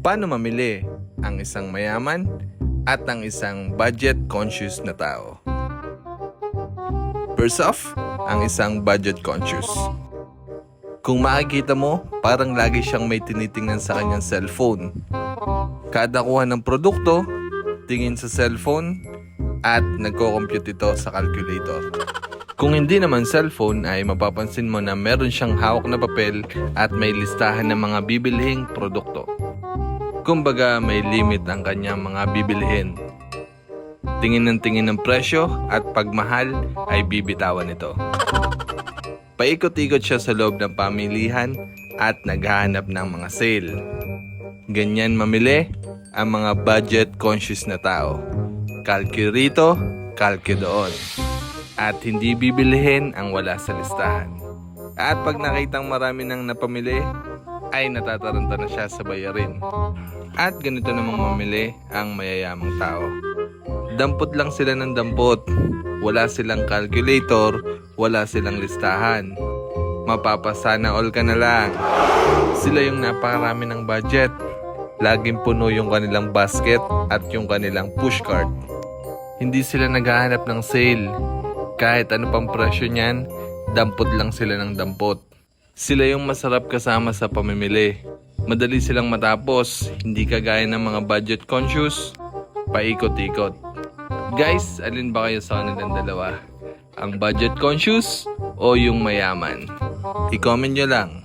Paano mamili ang isang mayaman at ang isang budget-conscious na tao? First off, ang isang budget-conscious. Kung makikita mo, parang lagi siyang may tinitingnan sa kanyang cellphone. Kada kuha ng produkto, tingin sa cellphone, at nagko-compute ito sa calculator. Kung hindi naman cellphone ay mapapansin mo na meron siyang hawak na papel at may listahan ng mga bibilhing produkto. Kumbaga may limit ang kanyang mga bibilhin. Tingin ng tingin ng presyo at pagmahal ay bibitawan ito. Paikot-ikot siya sa loob ng pamilihan at naghahanap ng mga sale. Ganyan mamili ang mga budget conscious na tao. Kalki rito, kalki doon. At hindi bibilihin ang wala sa listahan. At pag nakitang marami nang napamili, ay natataranta na siya sa bayarin. At ganito namang mamili ang mayayamang tao. Dampot lang sila ng dampot. Wala silang calculator, wala silang listahan. Mapapasana all ka na lang. Sila yung napakarami ng budget. Laging puno yung kanilang basket at yung kanilang pushcart. Hindi sila naghahanap ng sale. Kahit ano pang presyo niyan, dampot lang sila ng dampot. Sila yung masarap kasama sa pamimili. Madali silang matapos, hindi kagaya ng mga budget conscious, paikot-ikot. Guys, alin ba kayo sa kanilang dalawa? Ang budget conscious o yung mayaman? I-comment nyo lang.